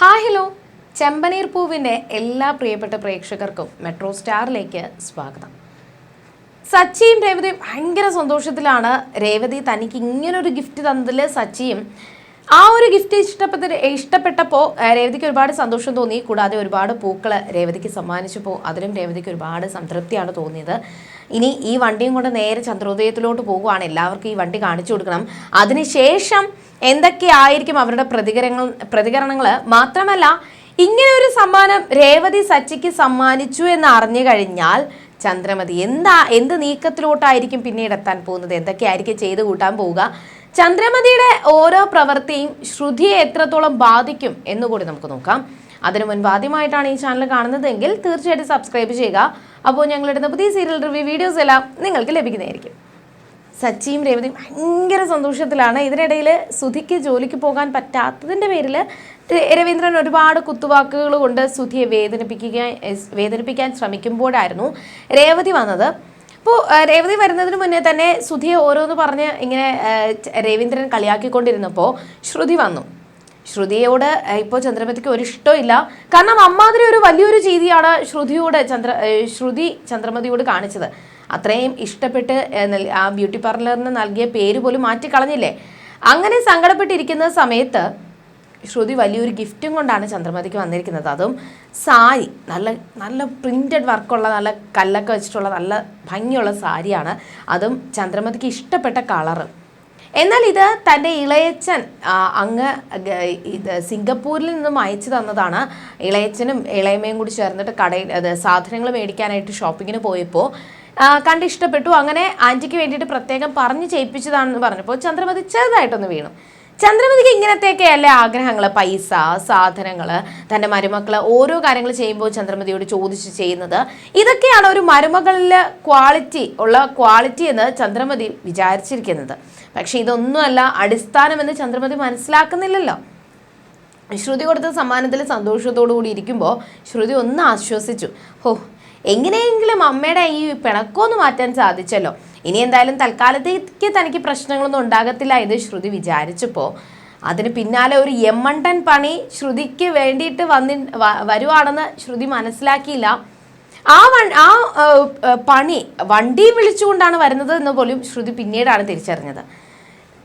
Hi hello. ചെമ്പനീർ പൂവിന്റെ എല്ലാ പ്രിയപ്പെട്ട പ്രേക്ഷകർക്കും മെട്രോ സ്റ്റാറിലേക്ക് സ്വാഗതം. സച്ചിയും രേവതിയും ഭയങ്കര സന്തോഷത്തിലാണ്. രേവതി തനിക്ക് ഇങ്ങനൊരു ഗിഫ്റ്റ് തന്നതിൽ സച്ചിയും ആ ഒരു ഗിഫ്റ്റ് ഇഷ്ടപ്പെട്ട ഇഷ്ടപ്പെട്ടപ്പോൾ രേവതിക്ക് ഒരുപാട് സന്തോഷം തോന്നി. കൂടാതെ ഒരുപാട് പൂക്കൾ രേവതിക്ക് സമ്മാനിച്ചപ്പോൾ അതിലും രേവതിക്ക് ഒരുപാട് സംതൃപ്തിയാണ് തോന്നിയത്. ഇനി ഈ വണ്ടിയും കൊണ്ട് നേരെ ചന്ദ്രോദയത്തിലോട്ട് പോകുവാണ്. എല്ലാവർക്കും ഈ വണ്ടി കാണിച്ചു കൊടുക്കണം. അതിനുശേഷം എന്തൊക്കെയായിരിക്കും അവരുടെ പ്രതികരണങ്ങൾ പ്രതികരണങ്ങൾ മാത്രമല്ല ഇങ്ങനെ ഒരു സമ്മാനം രേവതി സച്ചിക്ക് സമ്മാനിച്ചു എന്ന് അറിഞ്ഞു കഴിഞ്ഞാൽ ചന്ദ്രമതി എന്താ എന്ത് നീക്കത്തിലോട്ടായിരിക്കും പിന്നീട് എത്താൻ പോകുന്നത്? എന്തൊക്കെയായിരിക്കും ചെയ്ത് കൂട്ടാൻ പോവുക? ചന്ദ്രമതിയുടെ ഓരോ പ്രവൃത്തിയും ശ്രുതിയെ എത്രത്തോളം ബാധിക്കും എന്നുകൂടി നമുക്ക് നോക്കാം. അതിനു മുൻപ് ആദ്യമായിട്ടാണ് ഈ ചാനൽ കാണുന്നതെങ്കിൽ തീർച്ചയായിട്ടും സബ്സ്ക്രൈബ് ചെയ്യുക. അപ്പോൾ ഞങ്ങളിടുന്ന പുതിയ സീരിയൽ റിവ്യൂ വീഡിയോസ് എല്ലാം നിങ്ങൾക്ക് ലഭിക്കുന്നതായിരിക്കും. സച്ചിയും രേവതിയും ഭയങ്കര സന്തോഷത്തിലാണ്. ഇതിനിടയിൽ സുധിക്ക് ജോലിക്ക് പോകാൻ പറ്റാത്തതിന്റെ പേരിൽ രവീന്ദ്രൻ ഒരുപാട് കുത്തുവാക്കുകൾ കൊണ്ട് സുധിയെ വേദനിപ്പിക്കുക വേദനിപ്പിക്കാൻ ശ്രമിക്കുമ്പോഴായിരുന്നു രേവതി വന്നത്. അപ്പോൾ രേവതി വരുന്നതിന് മുന്നേ തന്നെ സുധിയെ ഓരോന്ന് പറഞ്ഞ് ഇങ്ങനെ രവീന്ദ്രൻ കളിയാക്കിക്കൊണ്ടിരുന്നപ്പോൾ ശ്രുതി വന്നു. ശ്രുതിയോട് ഇപ്പോൾ ചന്ദ്രമതിക്ക് ഒരു ഇഷ്ടമില്ല കാരണം അമ്മാതിരി ഒരു വലിയൊരു രീതിയാണ് ശ്രുതിയോട് ചന്ദ്ര ശ്രുതി ചന്ദ്രമതിയോട് കാണിച്ചത്. അത്രയും ഇഷ്ടപ്പെട്ട് ആ ബ്യൂട്ടി പാർലറിന് നൽകിയ പേര് പോലും മാറ്റിക്കളഞ്ഞില്ലേ? അങ്ങനെ സങ്കടപ്പെട്ടിരിക്കുന്ന സമയത്ത് ശ്രുതി വലിയൊരു ഗിഫ്റ്റും കൊണ്ടാണ് ചന്ദ്രമതിക്ക് വന്നിരിക്കുന്നത്. അതും സാരി. നല്ല നല്ല പ്രിന്റഡ് വർക്കുള്ള നല്ല കല്ലൊക്കെ വെച്ചിട്ടുള്ള നല്ല ഭംഗിയുള്ള സാരിയാണ്. അതും ചന്ദ്രമതിക്ക് ഇഷ്ടപ്പെട്ട കളറ്. എന്നാൽ ഇത് തന്റെ ഇളയച്ചൻ അങ്ങ് ഇത് സിംഗപ്പൂരിൽ നിന്നും അയച്ചു തന്നതാണ്. ഇളയച്ചനും ഇളയമ്മയും കൂടി ചേർന്നിട്ട് കടയിൽ അത് സാധനങ്ങൾ മേടിക്കാനായിട്ട് ഷോപ്പിങ്ങിന് പോയപ്പോൾ കണ്ട് ഇഷ്ടപ്പെട്ടു. അങ്ങനെ ആന്റിക്ക് വേണ്ടിയിട്ട് പ്രത്യേകം പറഞ്ഞ് ചെയ്യിപ്പിച്ചതാണെന്ന് പറഞ്ഞപ്പോൾ ചന്ദ്രമതി ചെറുതായിട്ടൊന്ന് വീണു. ചന്ദ്രമതിക്ക് ഇങ്ങനത്തെയൊക്കെ അല്ലേ ആഗ്രഹങ്ങൾ പൈസ സാധനങ്ങൾ തന്റെ മരുമക്കൾ ഓരോ കാര്യങ്ങൾ ചെയ്യുമ്പോൾ ചന്ദ്രമതിയോട് ചോദിച്ച് ചെയ്യുന്നത്. ഇതൊക്കെയാണ് ഒരു മരുമകളിൽ ക്വാളിറ്റി ഉള്ള ക്വാളിറ്റി എന്ന് ചന്ദ്രമതി വിചാരിച്ചിരിക്കുന്നത്. പക്ഷെ ഇതൊന്നുമല്ല അടിസ്ഥാനമെന്ന് ചന്ദ്രമതി മനസ്സിലാക്കുന്നില്ലല്ലോ. ശ്രുതി കൊടുത്ത സമ്മാനത്തിൽ സന്തോഷത്തോടു കൂടി ഇരിക്കുമ്പോൾ ശ്രുതി ഒന്ന് ആശ്വസിച്ചു. ഹോ എങ്ങനെയെങ്കിലും അമ്മയുടെ ഈ പിണക്കമൊന്ന് മാറ്റാൻ സാധിച്ചല്ലോ. ഇനി എന്തായാലും തൽക്കാലത്തേക്ക് തനിക്ക് പ്രശ്നങ്ങളൊന്നും ഉണ്ടാകത്തില്ല ഇത് ശ്രുതി വിചാരിച്ചപ്പോൾ അതിന് പിന്നാലെ ഒരു യമണ്ടൻ പണി ശ്രുതിക്ക് വേണ്ടിയിട്ട് വന്നി വരുവാണെന്ന് ശ്രുതി മനസ്സിലാക്കിയില്ല. ആ വൺ ആ പണി വണ്ടി വിളിച്ചുകൊണ്ടാണ് വരുന്നത് എന്ന് പോലും ശ്രുതി പിന്നീടാണ് തിരിച്ചറിഞ്ഞത്.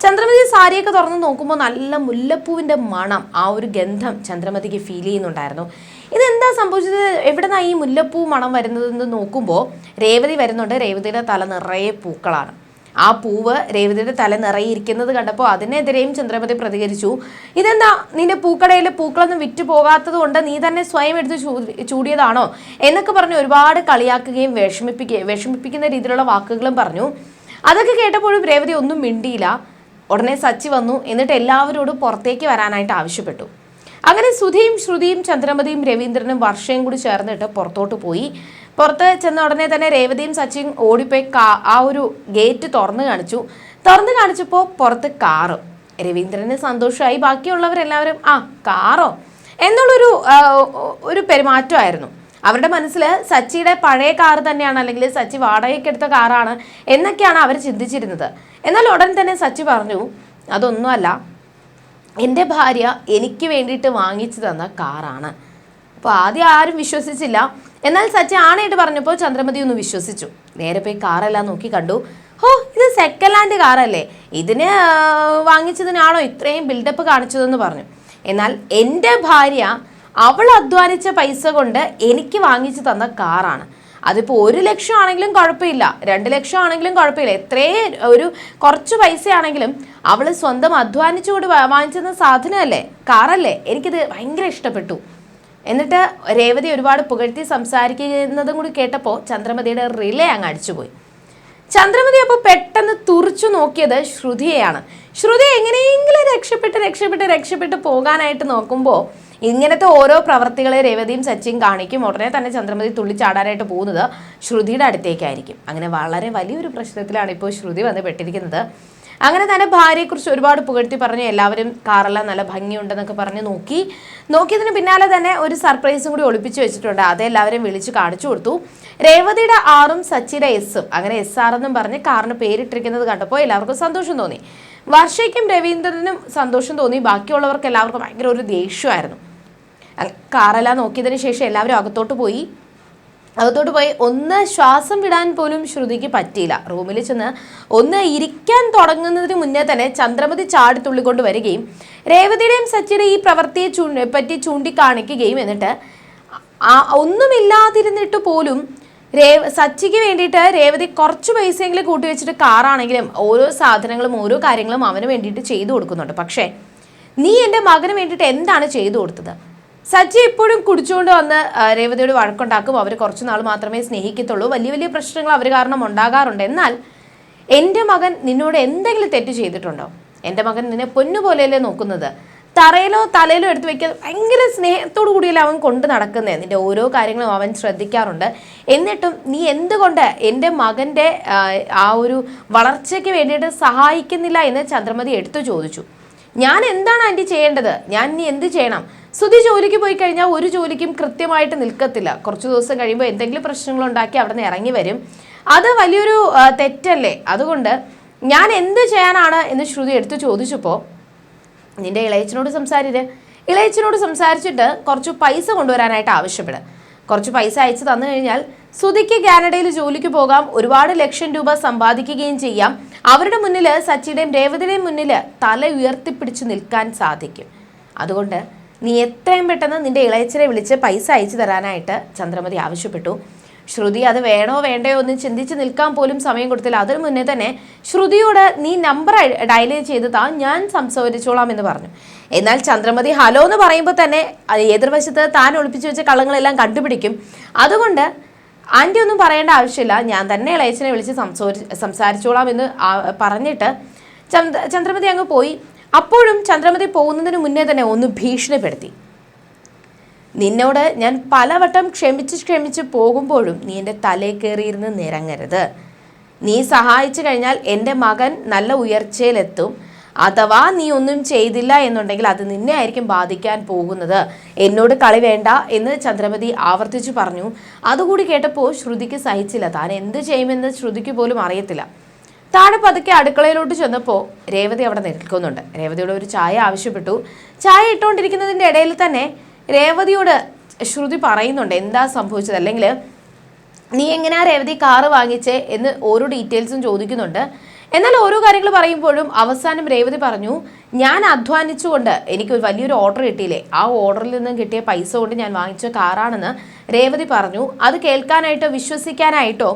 ചന്ദ്രമതി സാരിയൊക്കെ തുറന്ന് നോക്കുമ്പോൾ നല്ല മുല്ലപ്പൂവിന്റെ മണം ആ ഒരു ഗന്ധം ചന്ദ്രമതിക്ക് ഫീൽ ചെയ്യുന്നുണ്ടായിരുന്നു. ഇതെന്താ സംഭവിച്ചത്? എവിടുന്നാ ഈ മുല്ലപ്പൂ മണം വരുന്നതെന്ന് നോക്കുമ്പോൾ രേവതി വരുന്നുണ്ട്. രേവതിയുടെ തല നിറയെ പൂക്കളാണ്. ആ പൂവ് രേവതിയുടെ തല നിറയെ ഇരിക്കുന്നത് കണ്ടപ്പോൾ അതിനെതിരെയും ചന്ദ്രമതി പ്രതികരിച്ചു. ഇതെന്താ? നിന്റെ പൂക്കടയിൽ പൂക്കളൊന്നും വിറ്റു പോകാത്തത് കൊണ്ട് നീ തന്നെ സ്വയം എടുത്ത് ചൂടിയതാണോ? എന്നൊക്കെ പറഞ്ഞ് ഒരുപാട് കളിയാക്കുകയും വിഷമിപ്പിക്കുകയും വിഷമിപ്പിക്കുന്ന രീതിയിലുള്ള വാക്കുകളും പറഞ്ഞു. അതൊക്കെ കേട്ടപ്പോഴും രേവതി ഒന്നും മിണ്ടിയില്ല. ഉടനെ സച്ചി വന്നു എന്നിട്ട് എല്ലാവരോടും പുറത്തേക്ക് വരാനായിട്ട് ആവശ്യപ്പെട്ടു. അങ്ങനെ സുധിയും ശ്രുതിയും ചന്ദ്രമതിയും രവീന്ദ്രനും വർഷയും കൂടി ചേർന്നിട്ട് പുറത്തോട്ട് പോയി. പുറത്ത് ചെന്ന ഉടനെ തന്നെ രേവതിയും സച്ചിയും ഓടിപ്പോയി കാ ആ ഒരു ഗേറ്റ് തുറന്നു കാണിച്ചു. തുറന്നു കാണിച്ചപ്പോൾ പുറത്ത് കാറ്. രവീന്ദ്രന് സന്തോഷമായി ബാക്കിയുള്ളവരെല്ലാവരും ആ കാറോ? എന്നുള്ളൊരു ഒരു പെരുമാറ്റമായിരുന്നു. അവരുടെ മനസ്സിൽ സച്ചിയുടെ പഴയ കാർ തന്നെയാണ് അല്ലെങ്കിൽ സച്ചി വാടകയ്ക്കെടുത്ത കാറാണ് എന്നൊക്കെയാണ് അവർ ചിന്തിച്ചിരുന്നത്. എന്നാൽ ഉടൻ തന്നെ സച്ചി പറഞ്ഞു അതൊന്നുമല്ല. എന്റെ ഭാര്യ എനിക്ക് വേണ്ടിയിട്ട് വാങ്ങിച്ചു തന്ന കാറാണ്. അപ്പോൾ ആദ്യം ആരും വിശ്വസിച്ചില്ല. എന്നാൽ സച്ചി ആണായിട്ട് പറഞ്ഞപ്പോൾ ചന്ദ്രമതി ഒന്ന് വിശ്വസിച്ചു. നേരെ പോയി കാറെല്ലാം നോക്കി കണ്ടു. ഹോ ഇത് സെക്കൻഡ് ഹാൻഡ് കാറല്ലേ. ഇതിന് വാങ്ങിച്ചതിനാണോ ഇത്രയും ബിൽഡപ്പ് കാണിച്ചതെന്ന് പറഞ്ഞു. എന്നാൽ എന്റെ ഭാര്യ അവൾ അധ്വാനിച്ച പൈസ കൊണ്ട് എനിക്ക് വാങ്ങിച്ചു തന്ന കാറാണ്. അതിപ്പോൾ ഒരു ലക്ഷം ആണെങ്കിലും കുഴപ്പമില്ല. രണ്ട് ലക്ഷം ആണെങ്കിലും കുഴപ്പമില്ല. എത്രേ ഒരു കുറച്ച് പൈസയാണെങ്കിലും അവൾ സ്വന്തം അധ്വാനിച്ചുകൊണ്ട് വാങ്ങിച്ചെന്ന സാധനമല്ലേ? കാറല്ലേ? എനിക്കിത് ഭയങ്കര ഇഷ്ടപ്പെട്ടു. എന്നിട്ട് രേവതി ഒരുപാട് പുകഴ്ത്തി സംസാരിക്കുന്നതും കൂടി കേട്ടപ്പോൾ ചന്ദ്രമതിയുടെ റിലേ അങ്ങ് അടിച്ചുപോയി. ചന്ദ്രമതി അപ്പോൾ പെട്ടെന്ന് തുറച്ചു നോക്കിയത് ശ്രുതിയെയാണ്. ശ്രുതി എങ്ങനെയെങ്കിലും രക്ഷപ്പെട്ട് രക്ഷപ്പെട്ട് രക്ഷപ്പെട്ട് പോകാനായിട്ട് നോക്കുമ്പോൾ ഇങ്ങനത്തെ ഓരോ പ്രവർത്തികളെ രേവതിയും സച്ചിയും കാണിക്കും. ഉടനെ തന്നെ ചന്ദ്രമതി തുള്ളിച്ചാടാനായിട്ട് പോകുന്നത് ശ്രുതിയുടെ അടുത്തേക്കായിരിക്കും. അങ്ങനെ വളരെ വലിയൊരു പ്രശ്നത്തിലാണ് ഇപ്പോൾ ശ്രുതി വന്ന് പെട്ടിരിക്കുന്നത്. അങ്ങനെ തന്നെ ഭാര്യയെക്കുറിച്ച് ഒരുപാട് പുകഴ്ത്തി പറഞ്ഞു എല്ലാവരും കാറെല്ലാം നല്ല ഭംഗിയുണ്ടെന്നൊക്കെ പറഞ്ഞ് നോക്കി. നോക്കിയതിന് പിന്നാലെ തന്നെ ഒരു സർപ്രൈസും കൂടി ഒളിപ്പിച്ചു വെച്ചിട്ടുണ്ട്. അത് എല്ലാവരും വിളിച്ച് കാണിച്ചു കൊടുത്തു. രേവതിയുടെ ആറും സച്ചിയുടെ എസ്സും. അങ്ങനെ എസ് ആർ എന്നും പറഞ്ഞ് കാറിന് പേരിട്ടിരിക്കുന്നത് കണ്ടപ്പോൾ എല്ലാവർക്കും സന്തോഷം തോന്നി. വർഷയ്ക്കും രവീന്ദ്രനും സന്തോഷം തോന്നി. ബാക്കിയുള്ളവർക്ക് എല്ലാവർക്കും ഭയങ്കര ഒരു ദേഷ്യമായിരുന്നു. കാറെല്ലാം നോക്കിയതിന് ശേഷം എല്ലാവരും അകത്തോട്ട് പോയി. അകത്തോട്ട് പോയി. ഒന്ന് ശ്വാസം വിടാൻ പോലും ശ്രുതിക്ക് പറ്റിയില്ല. റൂമിൽ ചെന്ന് ഒന്ന് ഇരിക്കാൻ തുടങ്ങുന്നതിന് മുന്നേ തന്നെ ചന്ദ്രമതി ചാടിത്തുള്ളിക്കൊണ്ട് വരികയും രേവതിയുടെയും സച്ചിയുടെ ഈ പ്രവൃത്തിയെ ചൂ പറ്റി ചൂണ്ടിക്കാണിക്കുകയും എന്നിട്ട് ഒന്നുമില്ലാതിരുന്നിട്ട് പോലും രേവ സച്ചിക്ക് വേണ്ടിയിട്ട് രേവതി കുറച്ച് പൈസയെങ്കിലും കൂട്ടി വെച്ചിട്ട് കാറാണെങ്കിലും ഓരോ സാധനങ്ങളും ഓരോ കാര്യങ്ങളും അവന് വേണ്ടിയിട്ട് ചെയ്തു കൊടുക്കുന്നുണ്ട്. പക്ഷേ നീ എന്റെ മകന് വേണ്ടിയിട്ട് എന്താണ് ചെയ്തു കൊടുത്തത്? സച്ചി ഇപ്പോഴും കുടിച്ചുകൊണ്ട് വന്ന് രേവതിയോട് വഴക്കുണ്ടാക്കും. അവർ കുറച്ച് നാൾ മാത്രമേ സ്നേഹിക്കത്തുള്ളൂ. വലിയ വലിയ പ്രശ്നങ്ങൾ അവർ കാരണം ഉണ്ടാകാറുണ്ട്. എന്നാൽ എന്റെ മകൻ നിന്നോട് എന്തെങ്കിലും തെറ്റ് ചെയ്തിട്ടുണ്ടോ? എന്റെ മകൻ നിന്നെ പൊന്നുപോലെയല്ലേ നോക്കുന്നത്? തറയിലോ തലയിലോ എടുത്തു വയ്ക്കാൻ ഭയങ്കര സ്നേഹത്തോടു കൂടിയല്ലേ അവൻ കൊണ്ട് നടക്കുന്നത് നിന്റെ ഓരോ കാര്യങ്ങളും അവൻ ശ്രദ്ധിക്കാറുണ്ട്. എന്നിട്ടും നീ എന്തുകൊണ്ട് എന്റെ മകന്റെ ആ ഒരു വളർച്ചയ്ക്ക് വേണ്ടിയിട്ട് സഹായിക്കുന്നില്ല എന്ന് ചന്ദ്രമതി എടുത്തു ചോദിച്ചു. ഞാൻ എന്താണ് ആന്റി ചെയ്യേണ്ടത്? ഞാൻ ഇനി എന്ത് ചെയ്യണം? സുധി ജോലിക്ക് പോയി കഴിഞ്ഞാൽ ഒരു ജോലിക്കും കൃത്യമായിട്ട് നിൽക്കത്തില്ല. കുറച്ച് ദിവസം കഴിയുമ്പോൾ എന്തെങ്കിലും പ്രശ്നങ്ങൾ ഉണ്ടാക്കി അവിടെ നിന്ന് ഇറങ്ങി വരും. അത് വലിയൊരു തെറ്റല്ലേ? അതുകൊണ്ട് ഞാൻ എന്ത് ചെയ്യാനാണ് എന്ന് ശ്രുതി എടുത്തു ചോദിച്ചപ്പോൾ നിന്റെ ഇളയച്ചനോട് സംസാരിച്ച് ഇളയച്ചനോട് സംസാരിച്ചിട്ട് കുറച്ച് പൈസ കൊണ്ടുവരാനായിട്ട് ആവശ്യപ്പെടുക കുറച്ച് പൈസ അയച്ചു തന്നു കഴിഞ്ഞാൽ സുധിക്ക് കാനഡയിൽ ജോലിക്ക് പോകാം. ഒരുപാട് ലക്ഷം രൂപ സമ്പാദിക്കുകയും ചെയ്യാം. അവരുടെ മുന്നിൽ സച്ചിയുടെയും രേവതിയുടെയും മുന്നിൽ തല ഉയർത്തിപ്പിടിച്ച് നിൽക്കാൻ സാധിക്കും. അതുകൊണ്ട് നീ എത്രയും പെട്ടെന്ന് നിന്റെ ഇളയച്ചനെ വിളിച്ച് പൈസ അയച്ചു തരാനായിട്ട് ചന്ദ്രമതി ആവശ്യപ്പെട്ടു. ശ്രുതി അത് വേണോ വേണ്ടയോ എന്ന് ചിന്തിച്ച് നിൽക്കാൻ പോലും സമയം കൊടുത്തില്ല. അതിനു മുന്നേ തന്നെ ശ്രുതിയോട് നീ നമ്പർ ഡയൽ ചെയ്ത് താ ഞാൻ സംസാരിച്ചോളാം എന്ന് പറഞ്ഞു. എന്നാൽ ചന്ദ്രമതി ഹലോ എന്ന് പറയുമ്പോൾ തന്നെ എതിർവശത്ത് താൻ ഒളിപ്പിച്ചു വെച്ച കള്ളങ്ങളെല്ലാം കണ്ടുപിടിക്കും. അതുകൊണ്ട് ആന്റി ഒന്നും പറയേണ്ട ആവശ്യമില്ല. ഞാൻ തന്നെ ഇളയച്ചനെ വിളിച്ച് സംസാരി സംസാരിച്ചോളാം എന്ന് പറഞ്ഞിട്ട് ചന്ദ്ര ചന്ദ്രമതി അങ്ങ് പോയി. അപ്പോഴും ചന്ദ്രമതി പോകുന്നതിന് മുന്നേ തന്നെ ഒന്ന് ഭീഷണിപ്പെടുത്തി. നിന്നോട് ഞാൻ പലവട്ടം ക്ഷമിച്ച് ക്ഷമിച്ച് പോകുമ്പോഴും നീ എന്റെ തലേ കയറിയിരുന്ന് നിരങ്ങരുത്. നീ സഹായിച്ചു കഴിഞ്ഞാൽ എന്റെ മകൻ നല്ല ഉയർച്ചയിലെത്തും. അഥവാ നീ ഒന്നും ചെയ്തില്ല എന്നുണ്ടെങ്കിൽ അത് നിന്നെ ആയിരിക്കും ബാധിക്കാൻ പോകുന്നത്. എന്നോട് കളി വേണ്ട എന്ന് ചന്ദ്രമതി ആവർത്തിച്ചു പറഞ്ഞു. അതുകൂടി കേട്ടപ്പോൾ ശ്രുതിക്ക് സഹിച്ചില്ല. താൻ എന്ത് ചെയ്യുമെന്ന് ശ്രുതിക്ക് പോലും അറിയത്തില്ല. താഴെ പതുക്കെ അടുക്കളയിലോട്ട് ചെന്നപ്പോൾ രേവതി അവിടെ നിൽക്കുന്നുണ്ട്. രേവതിയോട് ഒരു ചായ ആവശ്യപ്പെട്ടു. ചായ ഇട്ടുകൊണ്ടിരിക്കുന്നതിന്റെ ഇടയിൽ തന്നെ രേവതിയോട് ശ്രുതി പറയുന്നുണ്ട് എന്താ സംഭവിച്ചത്? അല്ലെങ്കിൽ നീ എങ്ങനെയാ രേവതി കാറ് വാങ്ങിച്ചേ? എന്ന് ഓരോ ഡീറ്റെയിൽസും ചോദിക്കുന്നുണ്ട്. എന്നാൽ ഓരോ കാര്യങ്ങൾ പറയുമ്പോഴും അവസാനം രേവതി പറഞ്ഞു ഞാൻ അധ്വാനിച്ചുകൊണ്ട് എനിക്ക് ഒരു വലിയൊരു ഓർഡർ കിട്ടിയില്ലേ? ആ ഓർഡറിൽ നിന്നും കിട്ടിയ പൈസ കൊണ്ട് ഞാൻ വാങ്ങിച്ച കാറാണെന്ന് രേവതി പറഞ്ഞു. അത് കേൾക്കാനായിട്ടോ വിശ്വസിക്കാനായിട്ടോ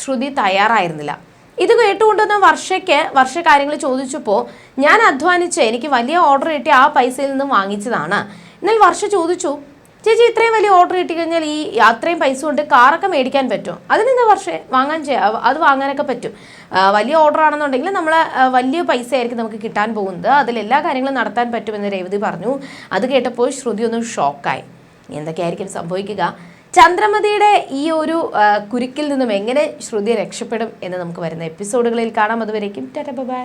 ശ്രുതി തയ്യാറായിരുന്നില്ല. ഇത് കേട്ടുകൊണ്ടുവന്ന വർഷയ്ക്ക് വർഷ കാര്യങ്ങൾ ചോദിച്ചപ്പോൾ ഞാൻ അധ്വാനിച്ച് എനിക്ക് വലിയ ഓർഡർ കിട്ടി ആ പൈസയിൽ നിന്നും വാങ്ങിച്ചതാണ്. എന്നാൽ വർഷ ചോദിച്ചു ചേച്ചി ഇത്രയും വലിയ ഓർഡർ കിട്ടി കഴിഞ്ഞാൽ ഈ അത്രയും പൈസ കൊണ്ട് കാറൊക്കെ മേടിക്കാൻ പറ്റും അതിനെന്താ വർഷേ വാങ്ങാൻ ചെയ്യാം അത് വാങ്ങാനൊക്കെ പറ്റും. വലിയ ഓർഡർ ആണെന്നുണ്ടെങ്കിൽ നമ്മൾ വലിയ പൈസ ആയിരിക്കും നമുക്ക് കിട്ടാൻ പോകുന്നത്. അതിൽ എല്ലാ കാര്യങ്ങളും നടത്താൻ പറ്റുമെന്ന് രേവതി പറഞ്ഞു. അത് കേട്ടപ്പോൾ ശ്രുതി ഒന്ന് ഷോക്കായി എന്തൊക്കെയായിരിക്കും സംഭവിക്കുക? ചന്ദ്രമതിയുടെ ഈ ഒരു കുരുക്കിൽ നിന്നും എങ്ങനെ ശ്രുതി രക്ഷപ്പെടും എന്ന് നമുക്ക് വരുന്ന എപ്പിസോഡുകളിൽ കാണാം. അതുവരേക്കും ടാറ്റ ബൈ.